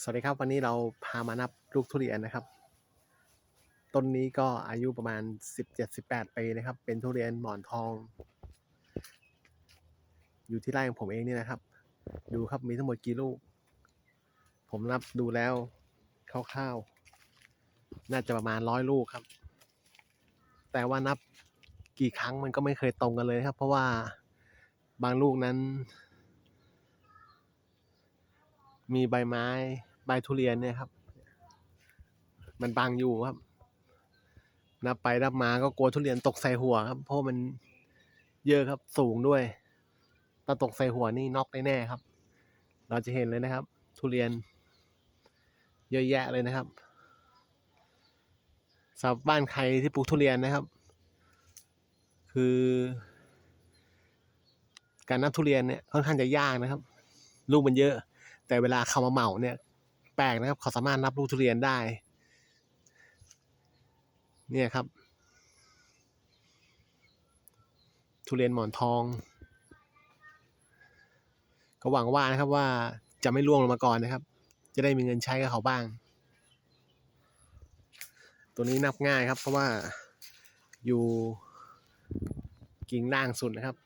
สวัสดีครับวันนี้เราพามานับลูกทุเรียนนะครับ ต้นนี้ก็อายุประมาณ 17-18 ปีนะครับ เป็นทุเรียนหมอนทอง อยู่ที่ไร่ของผมเองนี่นะครับ ดูครับมีทั้งหมดกี่ลูก ผมนับดูแล้วคร่าวๆ น่าจะประมาณร้อยลูกครับ แต่ว่านับกี่ครั้งมันก็ไม่เคยตรงกันเลยครับ เพราะว่าบางลูกนั้น มีใบไม้ ใบทุเรียนเนี่ยครับ มันบังอยู่ครับ นับไปนับมาก็กลัวทุเรียนตกใส่หัวครับ เพราะมันเยอะครับสูงด้วยถ้าตกใส่หัวนี่น็อกแน่ๆครับ เราจะเห็นเลยนะครับ ทุเรียน เยอะแยะเลยนะครับสำหรับบ้านใครที่ปลูกทุเรียนนะครับ คือ การนับทุเรียนเนี่ยค่อนข้างจะยากนะครับ ลูกมันเยอะ แต่เวลาเขามาเหมาเนี่ย แปลกนะครับ เขาสามารถนับลูกทุเรียนได้ เนี่ยครับ ทุเรียนหมอนทอง ก็หวังว่านะครับว่าจะไม่ร่วงลงมาก่อนนะครับ จะได้มีเงินใช้กับเขาบ้าง ตัวนี้นับง่ายครับ เพราะว่าอยู่กิ่งล่างสุดนะครับ